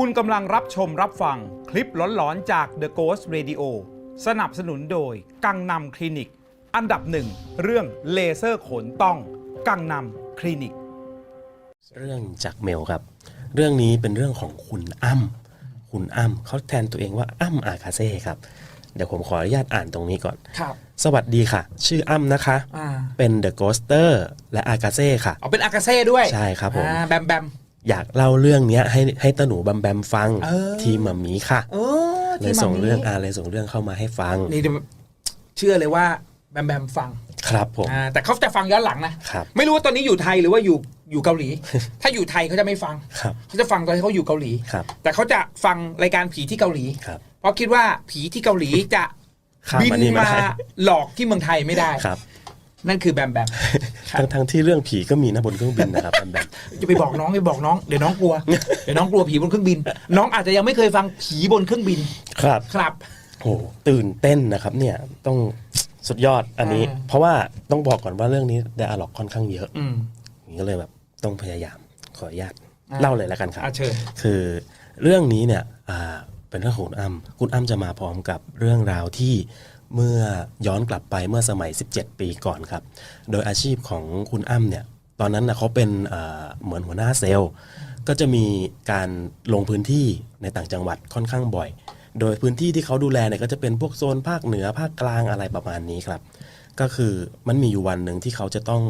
คุณกำลังรับชมรับฟังคลิปหลอนๆจาก The Ghost Radio สนับสนุนโดย กังนำคลินิก อันดับหนึ่ง เรื่องเลเซอร์ขนต้อง กังนำคลินิก เรื่องจากเมลครับ เรื่องนี้เป็นเรื่องของคุณอ้ำคุณอ้ำเขาแทนตัวเองว่าอ้ำอากาเซ่ครับ เดี๋ยวผมขออนุญาตอ่านตรงนี้ก่อน ครับ สวัสดีค่ะ ชื่ออ้ำนะคะ อ่าเป็น The Ghoster และอากาเซ่ค่ะ เอาเป็นอากาเซ่ด้วยใช่ครับผม อ่าแบมแบม อยากเล่าเรื่องเนี้ยให้ให้ตาหนูแบมแบมฟังเออ ทีมหมามีค่ะเออเลยที่มาส่งเรื่องนี้อาเลยส่งเรื่องเข้ามาให้ฟังนี่เดี๋ยวเชื่อเลยว่าแบมแบมฟังครับผมอ่าแต่เขาจะฟังย้อนหลังนะ ครับ ไม่รู้ว่าตอนนี้อยู่ไทยหรือว่าอยู่อยู่เกาหลี ถ้าอยู่ไทยเขาจะไม่ฟัง ครับเขาจะฟังตอนที่เขาอยู่เกาหลี ครับแต่เขาจะฟังรายการผีที่เกาหลี ครับเพราะคิดว่าผีที่เกาหลีจะข้ามบินมานี่ไม่มาได้หลอกที่เมืองไทยไม่ได้ ครับ นั่นคือแบมแบมครับทั้งทั้งที่เรื่องผีก็มีนะบนเครื่องบินนะครับแบมแบมจะไปบอกน้องไปบอกน้อง เดี๋ยวน้องกลัว เดี๋ยวน้องกลัวผีบนเครื่องบิน น้องอาจจะยังไม่เคยฟังผีบนเครื่องบินครับครับโอ้ตื่นเต้นนะครับเนี่ยต้องสุดยอดอันนี้อ่าเพราะว่าต้องบอกก่อนว่าเรื่องนี้ไดอะล็อกค่อนข้างเยอะอืมอย่างนี้ก็เลยแบบต้องพยายามขออนุญาตอ่าเล่าเลยแล้วกันครับอาเชิญคือเรื่องนี้เนี่ยอ่าเป็นเรื่องของคุณอ้ำคุณอ้ำจะมาพร้อมกับเรื่องราวที่ เมื่อย้อนกลับไปเมื่อสมัย 17 ปีก่อนครับ โดยอาชีพของคุณอ้ำเนี่ย ตอนนั้นนะเขาเป็นอ่าเหมือนหัวหน้าเซลล์ ก็จะมีการลงพื้นที่ในต่างจังหวัดค่อนข้างบ่อย โดยพื้นที่ที่เขาดูแลเนี่ยก็จะเป็นพวกโซนภาคเหนือภาคกลางอะไรประมาณนี้ครับ ก็คือมันมีอยู่วันหนึ่งที่เขาจะต้อง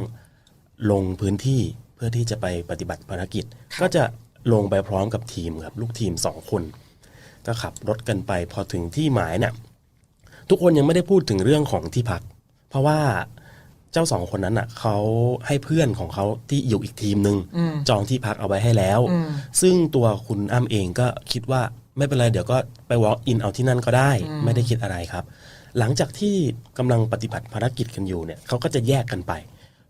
ลงพื้นที่เพื่อที่จะไปปฏิบัติภารกิจ ก็จะลงไปพร้อมกับทีมครับลูกทีมสองคน ก็ขับรถกันไปพอถึงที่หมายเนี่ย ทุกคนยังไม่ได้พูดถึงเรื่องของที่พัก เพราะว่าเจ้าสองคนนั้นอะเขาให้เพื่อนของเขาที่อยู่อีกทีมหนึ่งจองที่พักเอาไว้ให้แล้ว ซึ่งตัวคุณอ้ำเองก็คิดว่าไม่เป็นไร เดี๋ยวก็ไป walk in เอาที่นั่นก็ได้ ไม่ได้คิดอะไรครับ หลังจากที่กำลังปฏิบัติภารกิจกันอยู่เนี่ยเขาก็จะแยกกันไป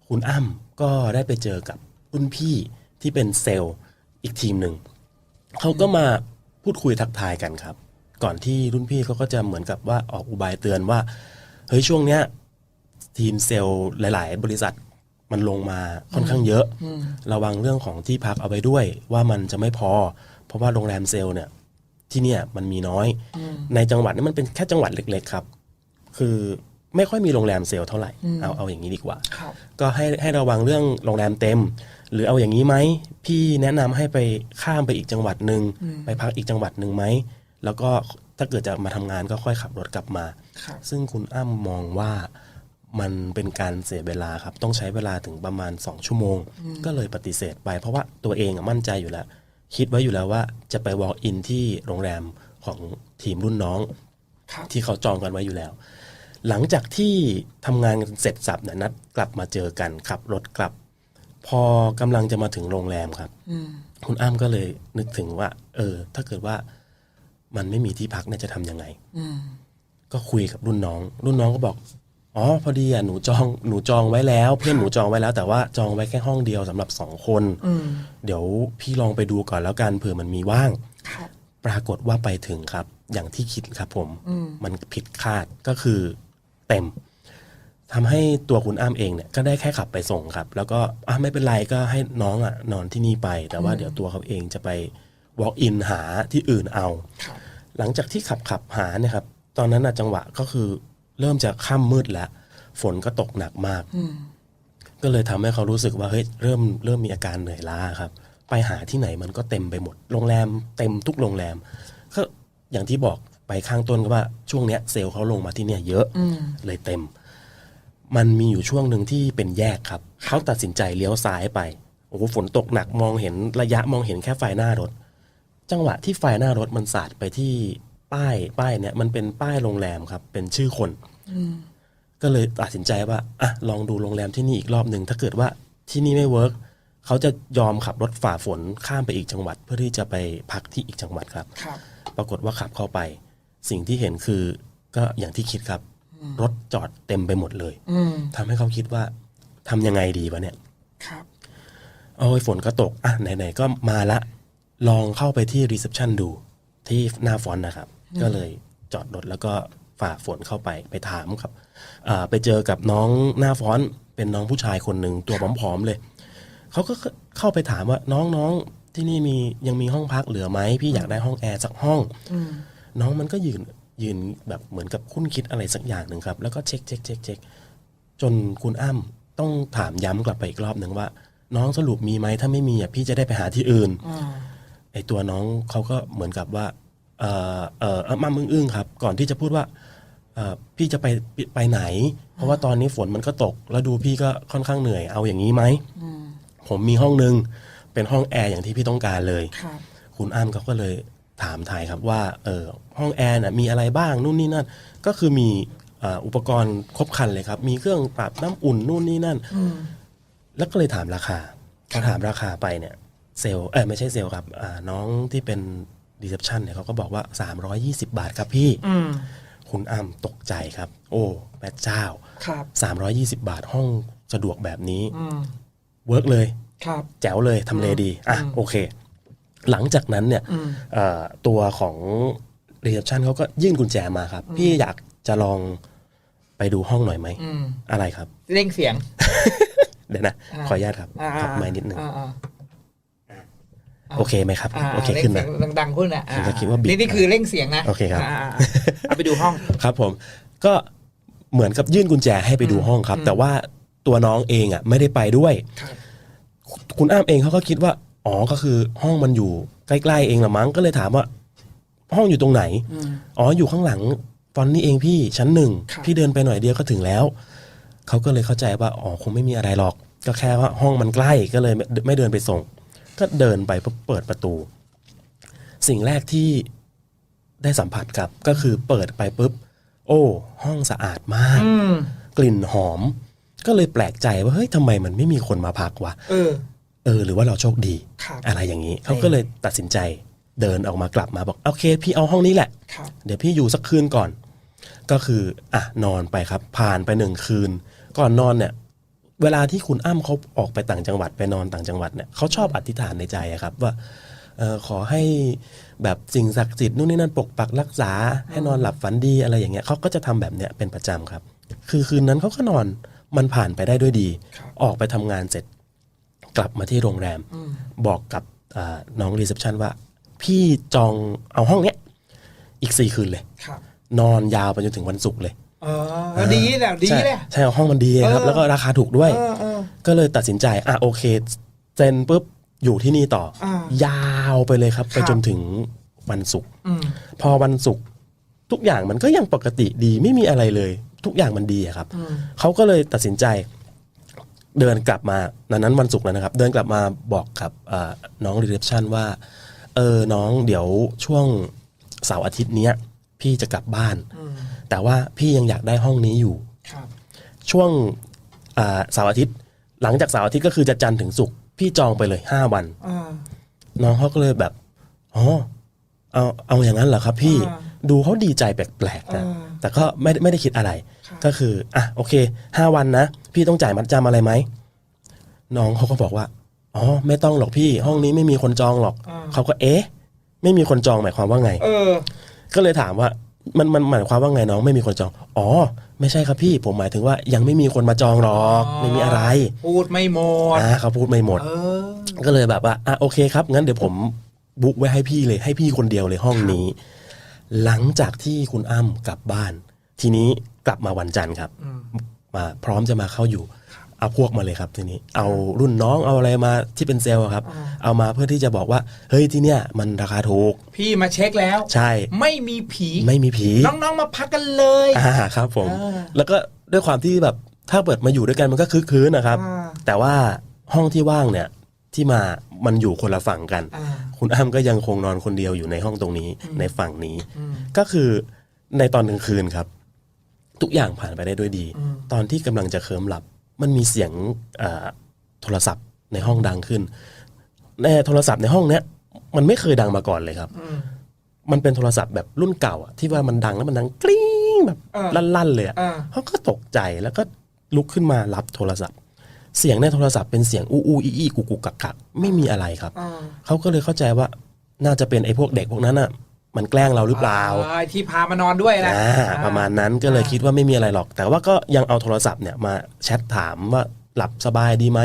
คุณอ้ำก็ได้ไปเจอกับรุ่นพี่ที่เป็นเซลล์อีกทีมหนึ่งเขาก็มาพูดคุยทักทายกันครับ ก่อนที่รุ่นพี่เขาก็จะเหมือนกับว่าออกอุบายเตือนว่า เฮ้ยช่วงเนี้ยทีมเซลล์หลาย ๆ บริษัทมันลงมาค่อนข้างเยอะ ระวังเรื่องของที่พักเอาไว้ด้วย ว่ามันจะไม่พอ เพราะว่าโรงแรมเซลล์เนี่ย ที่เนี่ยมันมีน้อย ในจังหวัดนี้มันเป็นแค่จังหวัดเล็ก ๆ ครับ คือไม่ค่อยมีโรงแรมเซลล์เท่าไหร่ เอาเอาอย่างนี้ดีกว่าครับก็ให้ให้ระวังเรื่องโรงแรมเต็ม หรือเอาอย่างนี้ไหม พี่แนะนำให้ไปข้ามไปอีกจังหวัดหนึ่งไปพักอีกจังหวัดหนึ่งไหม แล้วก็ถ้าเกิดจะมาทำงานก็ค่อยขับรถกลับมาครับซึ่งคุณอ้ำมองว่ามันเป็นการเสียเวลาครับ ต้องใช้เวลาถึงประมาณ 2 ชั่วโมง ก็เลยปฏิเสธไป เพราะว่าตัวเองอะมั่นใจอยู่แล้ว คิดไว้อยู่แล้วว่าจะไป walk in ที่โรงแรมของทีมรุ่นน้องครับที่เขาจองกันไว้อยู่แล้ว หลังจากที่ทำงานกันเสร็จสับเนี่ยนัดกลับมาเจอกันขับรถกลับ พอกำลังจะมาถึงโรงแรมครับ คุณอ้ำก็เลยนึกถึงว่า เออ ถ้าเกิดว่า มันไม่มีที่พักเนี่ยจะทำยังไงก็คุยกับรุ่นน้อง รุ่นน้องก็บอกอ๋อพอดีอะหนูจองหนูจองไว้แล้ว เพื่อนหนูจองไว้แล้ว แต่ว่าจองไว้แค่ห้องเดียวสำหรับสองคนเดี๋ยวพี่ลองไปดูก่อนแล้วกันเผื่อมันมีว่างครับปรากฏว่าไปถึงครับ อย่างที่คิดครับผมมันผิดคาดก็คือเต็มทำให้ตัวคุณอ้ำเองเนี่ยก็ได้แค่ขับไปส่งครับ แล้วก็อะไม่เป็นไรก็ให้น้องอะ นอนที่นี่ไป แต่ว่าเดี๋ยวตัวเขาเองจะไป walk in หาที่อื่นเอาครับหลังจากที่ขับขับหาเนี่ยครับ ตอนนั้นนะจังหวะก็คือเริ่มจะค่ำมืดแล้ว ฝนก็ตกหนักมาก ก็เลยทำให้เขารู้สึกว่าเฮ้ยเริ่มเริ่มมีอาการเหนื่อยล้าครับ ไปหาที่ไหนมันก็เต็มไปหมด โรงแรมเต็มทุกโรงแรม ก็อย่างที่บอกไปข้างต้นก็ว่าช่วงเนี้ยเซลล์เขาลงมาที่เนี่ยเยอะเลยเต็ม มันมีอยู่ช่วงหนึ่งที่เป็นแยกครับ เขาตัดสินใจเลี้ยวซ้ายไปโอ้โหฝนตกหนักมองเห็นระยะมองเห็นแค่ไฟหน้ารถ จังหวะที่ไฟหน้ารถมันสาดไปที่ป้ายป้ายเนี่ยมันเป็นป้ายโรงแรมครับ เป็นชื่อคน ก็เลยตัดสินใจว่าอะลองดูโรงแรมที่นี่อีกรอบหนึ่งถ้าเกิดว่าที่นี่ไม่เวิร์กเขาจะยอมขับรถฝ่าฝนข้ามไปอีกจังหวัด เพื่อที่จะไปพักที่อีกจังหวัดครับ ครับ ปรากฏว่าขับเข้าไป สิ่งที่เห็นคือก็อย่างที่คิดครับ รถจอดเต็มไปหมดเลยอืมทำให้เขาคิดว่าทำยังไงดีวะเนี่ย ครับโอ้ยฝนก็ตก อะไหนๆก็มาละ ลองเข้าไปที่รีเซพชันดูที่หน้าฟอนต์นะครับ ก็เลยจอดรถแล้วก็ฝ่าฝนเข้าไปไปถามครับอ่าไปเจอกับน้องหน้าฟอนต์เป็นน้องผู้ชายคนหนึ่งตัวผอมๆเลย เขาก็เข้าไปถามว่าน้องๆที่นี่มียังมีห้องพักเหลือไหมพี่อยากได้ห้องแอร์สักห้องอืมน้องมันก็ยืนยืนแบบเหมือนกับคุ้นคิดอะไรสักอย่างหนึ่งครับ แล้วก็เช็คเช็คเช็คเช็คจนคุณอ้ำต้องถามย้ำกลับไปอีกรอบหนึ่งว่า น้องสรุปมีไหมถ้าไม่มีอะพี่จะได้ไปหาที่อื่นอ่า ไอตัวน้องเขาก็เหมือนกับว่าเออเออเอ่อมามึงอึ้งครับ ก่อนที่จะพูดว่าเออพี่จะไปไปไหน เพราะว่าตอนนี้ฝนมันก็ตก แล้วดูพี่ก็ค่อนข้างเหนื่อยเอาอย่างนี้ไหม อืมผมมีห้องหนึ่งเป็นห้องแอร์อย่างที่พี่ต้องการเลยครับคุณอ้ำเขาก็เลยถามถ่ายครับว่าเออห้องแอร์น่ะมีอะไรบ้างนู่นนี่นั่น ก็คือมีเอ่ออุปกรณ์ครบครันเลยครับ มีเครื่องปรับน้ำอุ่นนู่นนี่นั่น อืมแล้วก็เลยถามราคาพอถามราคาไปเนี่ย เซลล์เออไม่ใช่เซลล์ครับอ่าน้องที่เป็นรีเซพชันเนี่ยเขาก็บอกว่า 320 บาทครับพี่ อืม คุณอ้ำตกใจครับ โอ้แม่เจ้า ครับ 320 บาทห้องสะดวกแบบนี้อืม เวิร์กเลย ครับ แจ๋วเลยทำเลดี อะอืมโอเค หลังจากนั้นเนี่ยอืม เอ่อตัวของรีเซพชันเขาก็ยื่นกุญแจมาครับ พี่อยากจะลองไปดูห้องหน่อยไหม อืม อะไรครับ เร่งเสียง เดี๋ยวนะ อ่า ขออนุญาตครับอ่าขับไม้นิดนึง อ่าอ่า โอเคไหมครับอ่าโอเคขึ้นเร่นะงเสียงดังๆขึ้นอะผมก็คิดว่าบีบนี่นี่คือเร่งเสียงนะโอเคครับาอ่าเอาไปดูห้อง ครับผมก็เหมือนกับยื่นกุญแจให้ไปดูห้องครับอืมแต่ว่าตัวน้องเองอะไม่ได้ไปด้วย ครับ คุณอ้ามเองเขาก็คิดว่าอ๋อก็คือห้องมันอยู่ใกล้ๆเองละมั้งก็เลยถามว่า ห้องอยู่ตรงไหนอืมอ๋ออยู่ข้างหลังตอนนี้เองพี่ชั้นหนึ่งครับ พี่เดินไปหน่อยเดียวก็ถึงแล้วเขาก็เลยเข้าใจว่าอ๋อคงไม่มีอะไรหรอก ก็แค่ว่าห้องมันใกล้ก็เลยไม่ไม่เดินไปส่ง ก็เดินไปปุ๊บเปิดประตู สิ่งแรกที่ได้สัมผัสกับก็คือเปิดไปปุ๊บ โอ้ ห้องสะอาดมากอืมกลิ่นหอม ก็เลยแปลกใจว่าเฮ้ยทำไมมันไม่มีคนมาพักวะเออ เออ หรือว่าเราโชคดีครับอะไรอย่างนี้เขาก็เลยตัดสินใจเดินออกมากลับมาบอกโอเค พี่เอาห้องนี้แหละครับเดี๋ยวพี่อยู่สักคืนก่อน ก็คืออะนอนไปครับ ผ่านไปหนึ่งคืน ก่อนนอนเนี่ย เวลาที่คุณอ้ำเขาออกไปต่างจังหวัดไปนอนต่างจังหวัดเนี่ยเขาชอบอธิษฐานในใจอะครับว่าเออขอให้แบบสิ่งศักดิ์สิทธิ์นู่นนี่นั่นปกปักรักษา ให้นอนหลับฝันดีอะไรอย่างเงี้ยเขาก็จะทำแบบเนี้ยเป็นประจำครับ คือคืนนั้นเขาก็นอนมันผ่านไปได้ด้วยดีครับออกไปทำงานเสร็จกลับมาที่โรงแรมอืมบอกกับอ่าน้องรีเซพชันว่า พี่จองเอาห้องเนี้ยอีกสี่คืนเลยครับนอนยาวไปจนถึงวันศุกร์เลย เออดีแหละดีใช่แหละ ใช่ห้องมันดีครับเออแล้วก็ราคาถูกด้วยเออเออก็เลยตัดสินใจ อะโอเคเซ็นปุ๊บอยู่ที่นี่ต่ออ่ายาวไปเลยครับครับ ไปจนถึงวันศุกร์อืมพอวันศุกร์ทุกอย่างมันก็ยังปกติดีไม่มีอะไรเลย ทุกอย่างมันดีอะครับอืมเขาก็เลยตัดสินใจ เดินกลับมานั้นนั้นวันศุกร์แล้วนะครับ เดินกลับมาบอกกับอ่าน้องรีเซพชันว่า เออน้องเดี๋ยวช่วงเสาร์อาทิตย์เนี้ย พี่จะกลับบ้านอืม แต่ว่าพี่ยังอยากได้ห้องนี้อยู่ ครับช่วงอ่าเสาร์อาทิตย์ หลังจากเสาร์อาทิตย์ก็คือจะจันทร์ถึงศุกร์พี่จองไปเลยห้าวัน อ่า น้องเขาก็เลยแบบ อ๋อ เอา เอาอย่างนั้นเหรอครับพี่ อ่าดูเขาดีใจแปลกๆนะ อ่าแต่ก็ไม่ได้ไม่ได้คิดอะไรครับก็คือ อะ โอเค ห้าวันนะ พี่ต้องจ่ายมัดจำอะไรไหม น้องเขาก็บอกว่า อ๋อ ไม่ต้องหรอกพี่ ห้องนี้ไม่มีคนจองหรอกอ่าเขาก็ เอ๊ะ ไม่มีคนจองหมายความว่าไง เออ ก็เลยถามว่า มันมันหมายความว่าไงน้องไม่มีคนจอง อ๋อ ไม่ใช่ครับพี่ ผมหมายถึงว่ายังไม่มีคนมาจองหรอกไม่มีอะไรพูดไม่หมดอ่าเขาพูดไม่หมดเออก็เลยแบบว่าอะโอเคครับ งั้นเดี๋ยวผมบุ๊กไว้ให้พี่เลยให้พี่คนเดียวเลยห้องนี้ หลังจากที่คุณอ้ำกลับบ้าน ทีนี้กลับมาวันจันทร์ครับอืมมาพร้อมจะมาเข้าอยู่ เอาพวกมาเลยครับทีนี้ เอารุ่นน้องเอาอะไรมาที่เป็นเซลล์อะครับอ่าเอามาเพื่อที่จะบอกว่า เฮ้ยที่เนี้ยมันราคาถูก พี่มาเช็คแล้ว ใช่ ไม่มีผีไม่มีผีน้องๆมาพักกันเลยอ่าครับผมอ่าแล้วก็ด้วยความที่แบบถ้าเปิดมาอยู่ด้วยกันมันก็คึกคืนนะครับอ่าแต่ว่าห้องที่ว่างเนี่ยที่มามันอยู่คนละฝั่งกันอ่าคุณอ้ำก็ยังคงนอนคนเดียวอยู่ในห้องตรงนี้อืมในฝั่งนี้อืมก็คือในตอนกลางคืนครับ ทุกอย่างผ่านไปได้ด้วยดีอืมตอนที่กำลังจะเคลิ้มหลับ มันมีเสียงเอ่อโทรศัพท์ในห้องดังขึ้นในโทรศัพท์ในห้องเนี้ยมันไม่เคยดังมาก่อนเลยครับอืมมันเป็นโทรศัพท์แบบรุ่นเก่าอะที่ว่ามันดังแล้วมันดังกริ๊งแบบอ่าลั่นๆเลยอะอ่าเขาก็ตกใจแล้วก็ลุกขึ้นมารับโทรศัพท์ เสียงในโทรศัพท์เป็นเสียงอู้อู้อี้อี้กุกกุกกักกักไม่มีอะไรครับอ่าเขาก็เลยเข้าใจว่าน่าจะเป็นไอ้พวกเด็กพวกนั้นอะ มันแกล้งเราหรือเปล่าอ่ที่พามานอนด้วยนะอ่าประมาณนั้นก็เลยคิดว่าไม่มีอะไรหรอก แต่ว่าก็ยังเอาโทรศัพท์เนี่ยมาแชทถามว่าหลับสบายดีไหม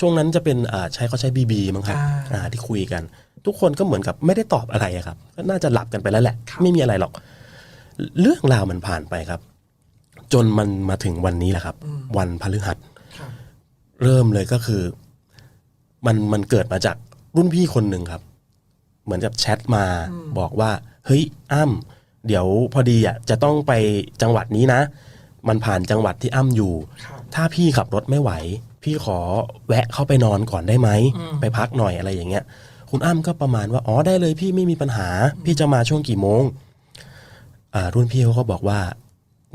ช่วงนั้นจะเป็นอ่าใช้เขาใช้บีบีมั้งครับอ่าอ่าที่คุยกัน ทุกคนก็เหมือนกับไม่ได้ตอบอะไรอะครับก็น่าจะหลับกันไปแล้วแหละครับไม่มีอะไรหรอก เรื่องราวมันผ่านไปครับ จนมันมาถึงวันนี้แหละครับ วันพฤหัสครับเริ่มเลยก็คือ มันมันเกิดมาจากรุ่นพี่คนหนึ่งครับ เหมือนกับแชทมาบอกว่า เฮ้ยอ้ำเดี๋ยวพอดีอะจะต้องไปจังหวัดนี้นะ มันผ่านจังหวัดที่อ้ำอยู่ครับถ้าพี่ขับรถไม่ไหว พี่ขอแวะเข้าไปนอนก่อนได้ไหมอืมไปพักหน่อยอะไรอย่างเงี้ย คุณอ้ำก็ประมาณว่าอ๋อได้เลยพี่ไม่มีปัญหา พี่จะมาช่วงกี่โมงอ่ารุ่นพี่เขาก็บอกว่า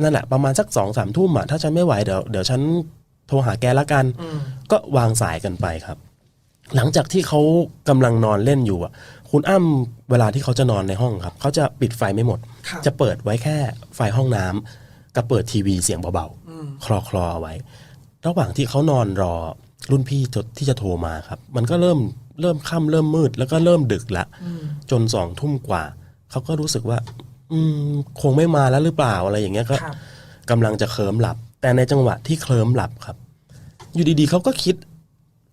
นั่นแหละประมาณสักสองสามทุ่มอะถ้าฉันไม่ไหวเดี๋ยวเดี๋ยวฉันโทรหาแกละกันอืมก็วางสายกันไปครับ หลังจากที่เขากำลังนอนเล่นอยู่อะ คุณอ้ำเวลาที่เขาจะนอนในห้องครับ เขาจะปิดไฟไม่หมดครับจะเปิดไว้แค่ไฟห้องน้ำกับเปิดทีวีเสียงเบาอืมๆคลอคลอเอาไว้ ระหว่างที่เขานอนรอรุ่นพี่ที่จะโทรมาครับ มันก็เริ่มเริ่มค่ำเริ่มมืด แล้วก็เริ่มดึกละอืมจนสองทุ่มกว่า เขาก็รู้สึกว่า อืมคงไม่มาแล้วหรือเปล่าอะไรอย่างเงี้ยก็ ครับ กำลังจะเคลิ้มหลับ แต่ในจังหวะที่เคลิ้มหลับครับ อยู่ดีๆเขาก็คิด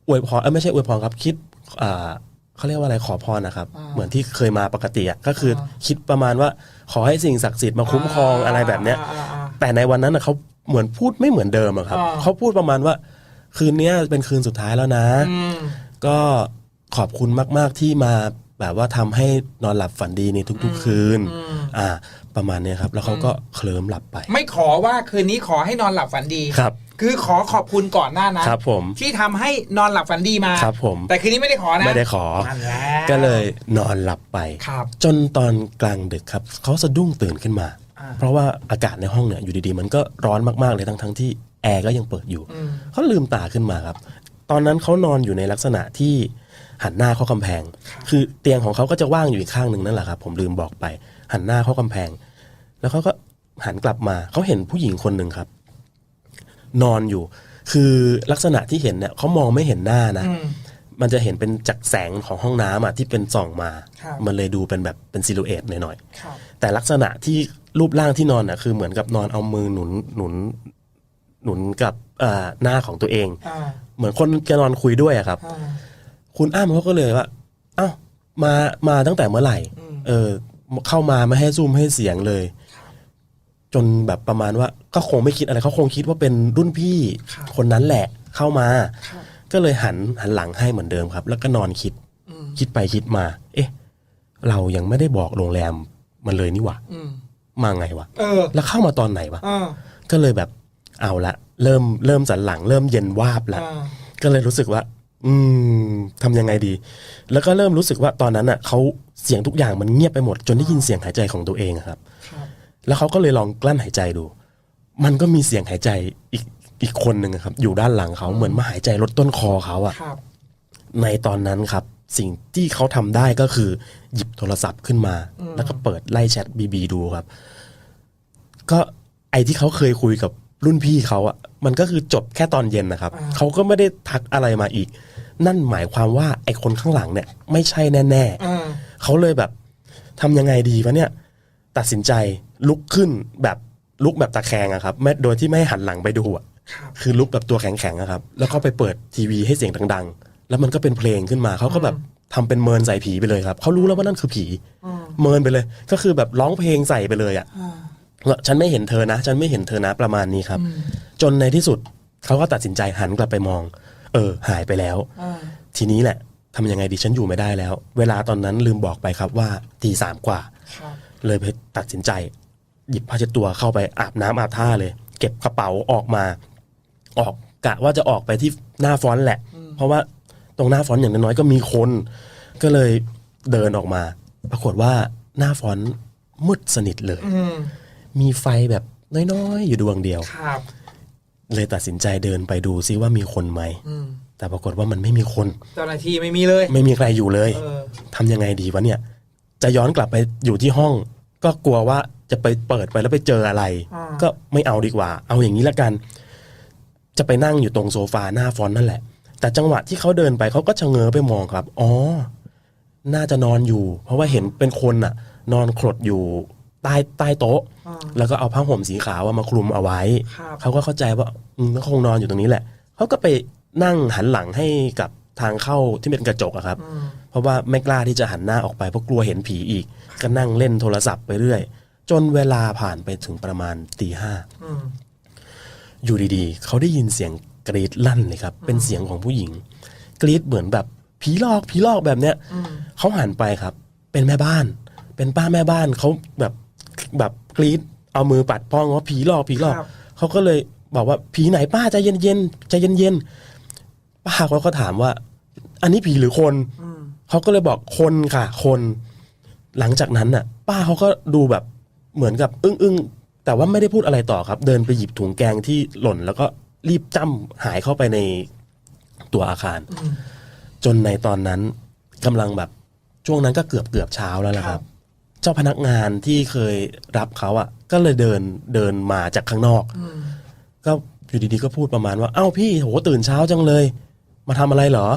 อวยพรเออไม่ใช่อวยพรครับคิดอ่าเขาเรียกว่าอะไรขอพรนะครับอ่าเหมือนที่เคยมาปกติอะก็คืออาคิดประมาณว่าขอให้สิ่งศักดิ์สิทธิ์มาคุ้มครองอะไรแบบเนี้ยอ่าอ่าอ่าแต่ในวันนั้นน่ะเขาเหมือนพูดไม่เหมือนเดิมอะครับอ่าเขาพูดประมาณว่า คืนเนี้ยเป็นคืนสุดท้ายแล้วนะอืมก็ขอบคุณมาก ๆที่มาแบบว่าทำให้นอนหลับฝันดีในทุก ๆ คืนอืมอ่า ประมาณเนี้ยครับ แล้วเขาก็เคลิ้มหลับไป ไม่ขอว่าคืนนี้ขอให้นอนหลับฝันดีครับ คือขอขอบคุณก่อนหน้านั้นครับผมที่ทำให้นอนหลับฝันดีมา ครับผม แต่คืนนี้ไม่ได้ขอนะไม่ได้ขอ นั่นแหละก็เลยนอนหลับไป ครับ จนตอนกลางดึกครับเขาสะดุ้งตื่นขึ้นมา อ่า เพราะว่าอากาศในห้องเนี่ยอยู่ดีๆ มันก็ร้อนมากๆเลยทั้งๆที่แอร์ก็ยังเปิดอยู่ อืม เขาลืมตาขึ้นมาครับ ตอนนั้นเขานอนอยู่ในลักษณะที่หันหน้าเข้ากำแพง คือเตียงของเขาก็จะว่างอยู่อีกข้างหนึ่งนั่นแหละครับ ผมลืมบอกไป หันหน้าเข้ากำแพง แล้วเขาก็หันกลับมาเขาเห็นผู้หญิงคนหนึ่งครับ นอนอยู่ คือลักษณะที่เห็นเนี่ยเขามองไม่เห็นหน้านะอืมมันจะเห็นเป็นจากแสงของห้องน้ำอะที่เป็นส่องมาครับมันเลยดูเป็นแบบเป็นซิลูเอตหน่อยครับๆแต่ลักษณะที่รูปร่างที่นอนอะคือเหมือนกับนอนเอามือหนุนหนุนหนุนกับอ่าหน้าของตัวเองอ่าเหมือนคนจะนอนคุยด้วยอะครับอ่าคุณอ้ามเขาก็เลยว่าเอ้ามามาตั้งแต่เมื่อไหร่อืมเออ เข้ามาไม่ให้ซูมให้เสียงเลย จนแบบประมาณว่าก็คงไม่คิดอะไรเขาคงคิดว่าเป็นรุ่นพี่ครับคนนั้นแหละเข้ามาครับก็เลยหันหันหลังให้เหมือนเดิมครับ แล้วก็นอนคิดอืมคิดไปคิดมา เอ๊ะ เรายังไม่ได้บอกโรงแรมมันเลยนี่หว่าอืมมาไงวะเออแล้วเข้ามาตอนไหนวะอ่าก็เลยแบบเอาละเริ่มเริ่มสันหลัง เริ่มเย็นวาบละอ่าก็เลยรู้สึกว่า อืมทำยังไงดี แล้วก็เริ่มรู้สึกว่าตอนนั้นอะเขาเสียงทุกอย่างมันเงียบไปหมด จนได้ยินเสียงหายใจของตัวเองอะครับครับ แล้วเขาก็เลยลองกลั้นหายใจดู มันก็มีเสียงหายใจอีกอีกคนหนึ่งอะครับ อยู่ด้านหลังเขาเหมือนมาหายใจลดต้นคอเขาอะครับ ในตอนนั้นครับ สิ่งที่เขาทำได้ก็คือ หยิบโทรศัพท์ขึ้นมา แล้วก็เปิดไล่แชทบีบีดูครับ ก็ไอที่เขาเคยคุยกับรุ่นพี่เขาอะมันก็คือจบแค่ตอนเย็นนะครับ อ่า เขาก็ไม่ได้ทักอะไรมาอีก นั่นหมายความว่าไอคนข้างหลังเนี่ย ไม่ใช่แน่ ๆ อ่า เขาเลยแบบทำยังไงดีวะเนี่ย ตัดสินใจลุกขึ้นแบบลุกแบบตะแคงอะครับไม่โดยที่ไม่หันหลังไปดูอะครับคือลุกแบบตัวแข็งๆอะครับ แล้วก็ไปเปิดทีวีให้เสียงดัง ๆ แล้วมันก็เป็นเพลงขึ้นมาเขาก็แบบทำเป็นเมินใส่ผีไปเลยครับเขารู้แล้วว่านั่นคือผีอืมเมินไปเลย ก็คือแบบร้องเพลงใส่ไปเลยอะอ่าว่าฉันไม่เห็นเธอนะ ฉันไม่เห็นเธอนะประมาณนี้ครับ จนในที่สุดเขาก็ตัดสินใจหันกลับไปมอง เออ หายไปแล้วอ่าทีนี้แหละทำยังไงดีฉันอยู่ไม่ได้แล้ว เวลาตอนนั้นลืมบอกไปครับว่าตีสามกว่าครับ เลยไปตัดสินใจ หยิบผ้าเช็ดตัวเข้าไปอาบน้ำอาบท่าเลย เก็บกระเป๋าออกมา ออกกะว่าจะออกไปที่หน้าฟอนต์แหละ เพราะว่าตรงหน้าฟอนต์อย่างน้อยๆก็มีคน ก็เลยเดินออกมา ปรากฏว่าหน้าฟอนต์มืดสนิทเลยอืมมีไฟแบบน้อยๆ อยู่ดวงเดียวครับเลยตัดสินใจเดินไปดูซิว่ามีคนไหมอืมแต่ปรากฏว่ามันไม่มีคน เจ้าหน้าที่ไม่มีเลย ไม่มีใครอยู่เลยเออทำยังไงดีวะเนี่ย จะย้อนกลับไปอยู่ที่ห้อง ก็กลัวว่าจะไปเปิดไปแล้วไปเจออะไร อ่า ก็ไม่เอาดีกว่า เอาอย่างนี้ละกัน จะไปนั่งอยู่ตรงโซฟาหน้าฟอนต์นั่นแหละ แต่จังหวะที่เขาเดินไปเขาก็ชะเง้อไปมองครับ อ๋อ น่าจะนอนอยู่ เพราะว่าเห็นเป็นคนน่ะ นอนขดอยู่ใต้ใต้โต๊ะ อ่า แล้วก็เอาผ้าห่มสีขาวอะมาคลุมเอาไว้ ครับ เขาก็เข้าใจว่าอืมก็คงนอนอยู่ตรงนี้แหละ เขาก็ไปนั่งหันหลังให้กับทางเข้าที่เป็นกระจกอะครับ เพราะว่าไม่กล้าที่จะหันหน้าออกไปเพราะกลัวเห็นผีอีก ก็นั่งเล่นโทรศัพท์ไปเรื่อย จนเวลาผ่านไปถึงประมาณตีห้าอยู่ดีๆ เขาได้ยินเสียงกรีดลั่นเลยครับ เป็นเสียงของผู้หญิง กรีดเหมือนแบบผีหลอกผีหลอกแบบเนี้ยเขาหันไปครับ เป็นแม่บ้าน เป็นป้าแม่บ้านเขาแบบแบบกรีดเอามือปัดป้องว่าผีหลอกผีหลอกครับเขาก็เลยบอกว่าผีไหนป้าใจเย็นๆใจเย็นๆป้าเขาก็ถามว่า อันนี้ผีหรือคน เขาก็เลยบอกคนค่ะ คน หลังจากนั้นน่ะ ป้าเขาก็ดูแบบเหมือนกับ อึ้งอึ้งๆแต่ว่าไม่ได้พูดอะไรต่อครับ เดินไปหยิบถุงแกงที่หล่น แล้วก็รีบจ้ำหายเข้าไปในตัวอาคาร จนในตอนนั้นกำลังแบบช่วงนั้นก็เกือบเกือบเช้าแล้วแหละครับ เจ้าพนักงานที่เคยรับเขาอะ ก็เลยเดินเดินมาจากข้างนอก ก็อยู่ดีๆก็พูดประมาณว่า เอ้าพี่โหตื่นเช้าจังเลย มาทำอะไรเหรอ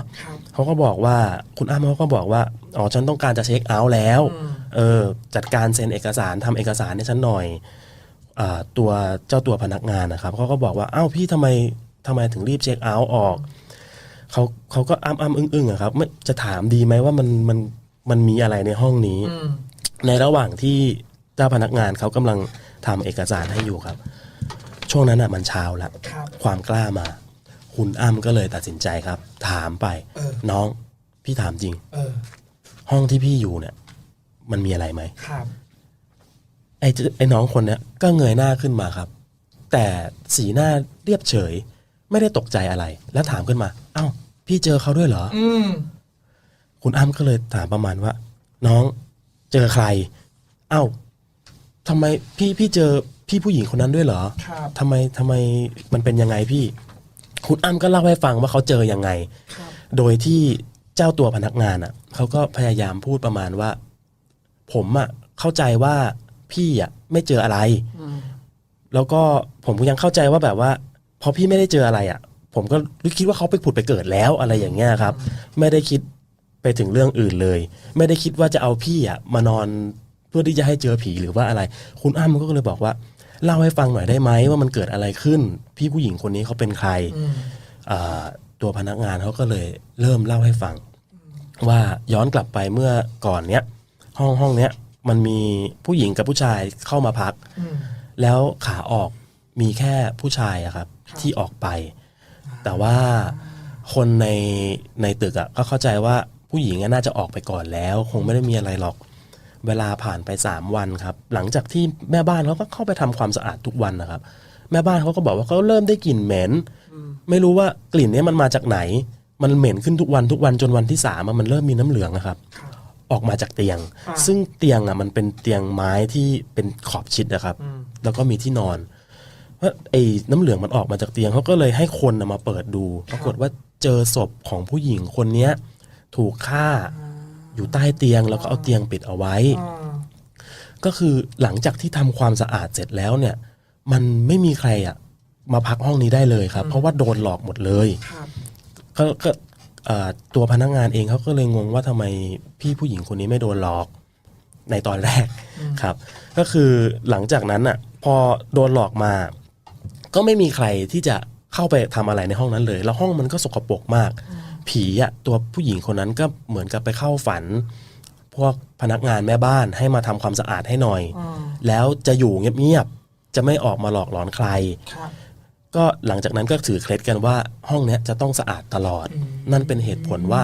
เขาก็บอกว่าคุณอ้ำเขาก็บอกว่า อ๋อ ฉันต้องการจะเช็คเอาท์แล้วเออ จัดการเซ็นเอกสารทำเอกสารให้ฉันหน่อยอาตัวเจ้าตัวพนักงานนะครับเขาก็บอกว่าเอ้าพี่ทำไมทำไมถึงรีบเช็คเอาท์ออก เขาเขาก็อ้ำอ้ำอึ้งอึ้งอะครับไม่จะถามดีไหมว่ามันมันมันมีอะไรในห้องนี้ในระหว่างที่เจ้าพนักงานเขากำลังทำเอกสารให้อยู่ครับ ช่วงนั้นอะมันเช้าแล้วครับ ความกล้ามา คุณอ้ำก็เลยตัดสินใจครับ ถามไป เออ น้อง พี่ถามจริง เออ ห้องที่พี่อยู่เนี่ย มันมีอะไรไหม ครับ ไอ้เจ้าไอ้น้องคนเนี้ยก็เงยหน้าขึ้นมาครับ แต่สีหน้าเรียบเฉย ไม่ได้ตกใจอะไร แล้วถามขึ้นมา เอ้า พี่เจอเขาด้วยเหรอ อืม คุณอ้ำก็เลยถามประมาณว่า น้องเจอใคร เอ้าทำไมพี่พี่เจอพี่ผู้หญิงคนนั้นด้วยเหรอครับ ทำไมทำไมมันเป็นยังไงพี่ คุณอ้ำก็เล่าให้ฟังว่าเขาเจอยังไงครับโดยที่เจ้าตัวพนักงานอะเขาก็พยายามพูดประมาณว่า ผมอะเข้าใจว่าพี่อะไม่เจออะไร แล้วก็ผมก็ยังเข้าใจว่าแบบว่าพอพี่ไม่ได้เจออะไรอะ ผมก็คิดว่าเขาไปผุดไปเกิดแล้วอะไรอย่างเงี้ยครับ ไม่ได้คิดไปถึงเรื่องอื่นเลย ไม่ได้คิดว่าจะเอาพี่อะมานอนเพื่อที่จะให้เจอผีหรือว่าอะไร คุณอ้ำก็เลยบอกว่า เล่าให้ฟังหน่อยได้ไหมว่ามันเกิดอะไรขึ้น พี่ผู้หญิงคนนี้เขาเป็นใครอ่าตัวพนักงานเขาก็เลยเริ่มเล่าให้ฟัง ว่าย้อนกลับไปเมื่อก่อนเนี้ยห้องห้องเนี้ยมันมีผู้หญิงกับผู้ชายเข้ามาพัก แล้วขาออกมีแค่ผู้ชายอะครับ ที่ออกไป แต่ว่าคนในในตึกอะก็เข้าใจว่าผู้หญิงอะน่าจะออกไปก่อนแล้ว คงไม่ได้มีอะไรหรอก เวลาผ่านไปสามวันครับ หลังจากที่แม่บ้านเขาก็เข้าไปทำความสะอาดทุกวันนะครับ แม่บ้านเขาก็บอกว่าเขาเริ่มได้กลิ่นเหม็นไม่รู้ว่ากลิ่นเนี้มันมาจากไหน มันเหม็นขึ้นทุกวันทุกวันจนวันที่สามอะมันเริ่มมีน้ำเหลืองนะครับ ออกมาจากเตียงอ่าซึ่งเตียงอะมันเป็นเตียงไม้ที่เป็นขอบชิดนะครับ แล้วก็มีที่นอนว่าไอ้น้ำเหลืองมันออกมาจากเตียงเขาก็เลยให้คนน่ะมาเปิดดู ปรากฏว่าเจอศพของผู้หญิงคนเนี้ยถูกฆ่า อยู่ใต้เตียงแล้วก็เอาเตียงปิดเอาไว้ ก็คือหลังจากที่ทำความสะอาดเสร็จแล้วเนี่ย มันไม่มีใครอะมาพักห้องนี้ได้เลยครับ เพราะว่าโดนหลอกหมดเลยครับก็ก็เอ่อตัวพนักงานเองเขาก็เลยงงว่าทำไมพี่ผู้หญิงคนนี้ไม่โดนหลอกในตอนแรกครับ ก็คือหลังจากนั้นอะ พอโดนหลอกมา ก็ไม่มีใครที่จะเข้าไปทำอะไรในห้องนั้นเลย แล้วห้องมันก็สกปรกมาก ผีอะตัวผู้หญิงคนนั้นก็เหมือนกับไปเข้าฝัน พวกพนักงานแม่บ้านให้มาทำความสะอาดให้หน่อยแล้วจะอยู่เงียบๆจะไม่ออกมาหลอกหลอนใคร ครับก็หลังจากนั้นก็ถือเคล็ดกันว่าห้องเนี้ยจะต้องสะอาดตลอด นั่นเป็นเหตุผลว่า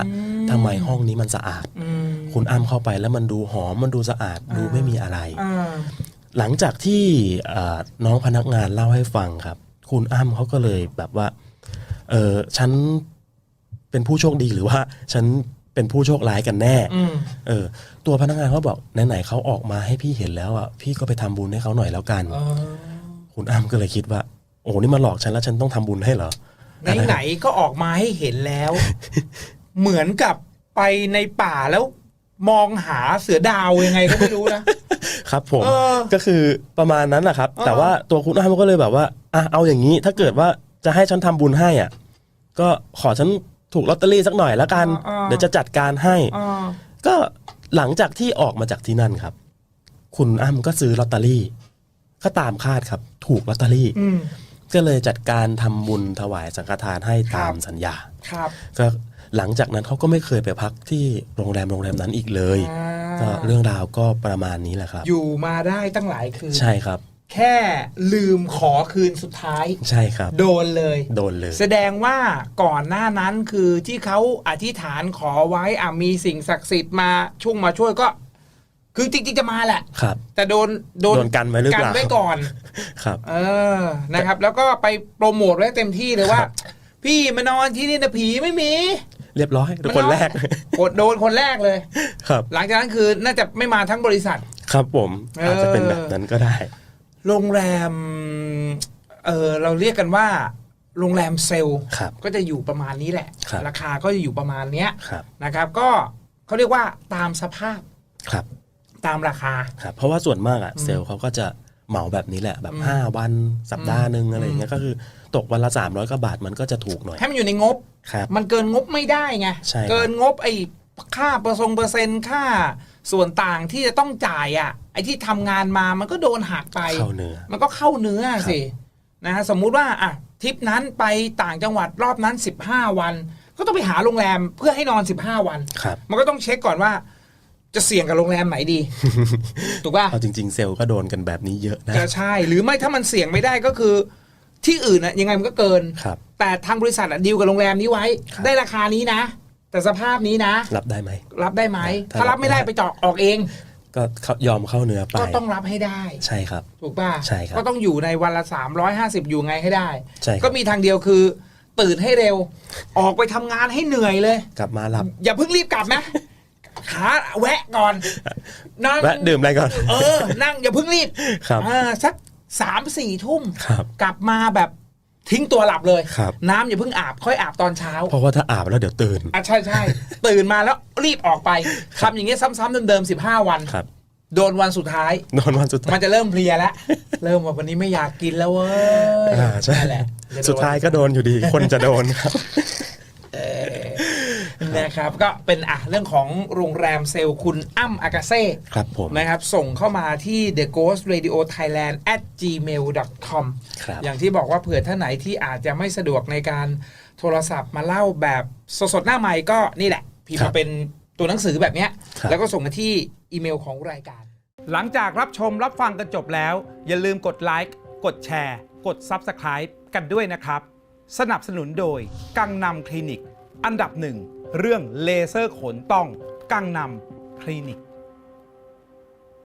ทำไมห้องนี้มันสะอาด อืมคุณอ้ำเข้าไปแล้วมันดูหอมมันดูสะอาดดูไม่มีอะไร อ่าหลังจากที่เอ่อน้องพนักงานเล่าให้ฟังครับ คุณอ้ำเขาก็เลยแบบว่าเออฉัน เป็นผู้โชคดีหรือว่า ฉันเป็นผู้โชคร้ายกันแน่อืมเออ ตัวพนักงานเขาบอกไหนๆเขาออกมาให้พี่เห็นแล้วอะพี่ก็ไปทำบุญให้เขาหน่อยแล้วกันเออคุณอ้ำก็เลยคิดว่า โอ้นี่มาหลอกฉันแล้วฉันต้องทำบุญให้เหรอไหนๆก็ออกมาให้เห็นแล้ว เหมือนกับไปในป่าแล้ว มองหาเสือดาวยังไงก็ไม่รู้นะ ครับผมเออก็คือประมาณนั้นแหละครับ เออ แต่ว่าตัวคุณอ้ำก็เลยแบบว่าอะเอาอย่างนี้ถ้าเกิดว่าจะให้ฉันทำบุญให้อะ ก็ขอฉัน ถูกลอตเตอรี่สักหน่อยแล้วกันเดี๋ยวจะจัดการให้อ่าก็หลังจากที่ออกมาจากที่นั่นครับ คุณอ้ำก็ซื้อลอตเตอรี่ ก็ตามคาดครับ ถูกลอตเตอรี่ อืม ก็เลยจัดการทำบุญถวายสังฆทานให้ตามสัญญา ครับ ก็หลังจากนั้นเขาก็ไม่เคยไปพักที่โรงแรมโรงแรมนั้นอีกเลย อ่า ก็เรื่องราวก็ประมาณนี้แหละครับ อยู่มาได้ตั้งหลายคืน ใช่ครับ แค่ลืมขอคืนสุดท้าย ใช่ครับ โดนเลย โดนเลย แสดงว่าก่อนหน้านั้นคือที่เขาอธิษฐานขอไว้อะมีสิ่งศักดิ์สิทธิ์มาช่วงมาช่วยก็ คือจริงๆจะมาแหละ ครับ แต่โดนโดนกันไว้หรือเปล่ากันไว้ก่อน ครับ เออนะครับ แล้วก็ไปโปรโมทไว้เต็มที่เลยว่า ครับ พี่มานอนที่นี่นะผีไม่มีเรียบร้อยทุกคนแรก กดโดนคนแรกเลย ครับ หลังจากนั้นคือน่าจะไม่มาทั้งบริษัท ครับผมเออออาจจะเป็นแบบนั้นก็ได้ โรงแรมเออเราเรียกกันว่า โรงแรมเซลล์ครับ ก็จะอยู่ประมาณนี้แหละครับราคาก็จะอยู่ประมาณเนี้ยครับนะครับ ก็เขาเรียกว่าตามสภาพครับ ตามราคา ครับ เพราะว่าส่วนมากอะเซลล์เขาก็จะเหมาแบบนี้แหละแบบอืมห้าวันสัปดาห์หนึ่งอะไรอย่างเงี้อืยมก็คือตกวันละ 300กว่าบาทมันก็จะถูกหน่อยให้มันอยู่ในงบ ครับ มันเกินงบไม่ได้ไง ใช่ครับ เกินงบไอ้ค่าเปอร์ซงเปอร์เซ็นต์ค่า ส่วนต่างที่จะต้องจ่ายอะ ไอ้ที่ทำงานมามันก็โดนหักไปเข้าเนื้อมันก็เข้าเนื้อสินะฮะสมมุติว่าอะทริปนั้นไปต่างจังหวัดรอบนั้น 15 วัน ก็ต้องไปหาโรงแรมเพื่อให้นอน 15 วันครับมันก็ต้องเช็คก่อนว่า จะเสี่ยงกับโรงแรมไหนดี ถูกป่ะเอาจริง ๆ เซลล์ก็โดนกันแบบนี้เยอะนะก็ใช่ หรือไม่ถ้ามันเสี่ยงไม่ได้ก็คือ ที่อื่นอะยังไงมันก็เกินครับแต่ทางบริษัทอะดีลกับโรงแรมนี้ไว้ครับได้ราคานี้นะ แต่สภาพนี้นะ รับได้ไหม รับได้ไหม ถ้าถ้ารับไม่ได้รับไม่ได้ไปเจาะออกเอง ก็เขายอมเข้าเนื้อไปก็ต้องรับให้ได้ ใช่ครับ ถูกป่ะใช่ครับก็ต้องอยู่ในวันละ 350 อยู่ไงให้ได้ใช่ครับก็มีทางเดียวคือ ตื่นให้เร็ว ออกไปทำงานให้เหนื่อยเลย กลับมาหลับ อย่าเพิ่งรีบกลับนะขาแวะก่อนนั่งแวะดื่มอะไรก่อน เออ นั่งอย่าเพิ่งรีบครับอ่าสักสามสี่ทุ่มครับกลับมาแบบ ทิ้งตัวหลับเลย ครับ น้ำอย่าเพิ่งอาบค่อยอาบตอนเช้าเพราะว่าถ้าอาบแล้วเดี๋ยวตื่น อะใช่ใช่ ตื่นมาแล้วรีบออกไปทำอย่างเงี้ยซ้ำๆเดิมๆสิบห้าวัน ครับ โดนวันสุดท้าย นอนวันสุดท้ายมันจะเริ่มเพลียแล้ว เริ่มว่าวันนี้ไม่อยากกินแล้วเว้ยอ่าใช่นั่นแหละจะโสุดท้ายก็โดนอยู่ดี คนจะโดนครับเออ นะครับก็เป็นอะเรื่องของโรงแรมเซลล์คุณอ้ำอากาเซ่ครับผมนะครับส่งเข้ามาที่ the ghost radio thailand at gmail com ครับอย่างที่บอกว่าเผื่อท่านไหนที่อาจจะไม่สะดวกในการโทรศัพท์มาเล่าแบบสดๆหน้าใหม่ก็นี่แหละพิมพ์ครัมาบเป็นตัวหนังสือแบบเนี้ยครับแล้วก็ส่งมาที่อีเมลของรายการ หลังจากรับชมรับฟังกันจบแล้ว อย่าลืมกดไลค์กดแชร์ กด Subscribe กันด้วยนะครับ สนับสนุนโดยกังนำคลินิก อันดับหนึ่ง เรื่องเลเซอร์ขนต้องกังนำคลินิก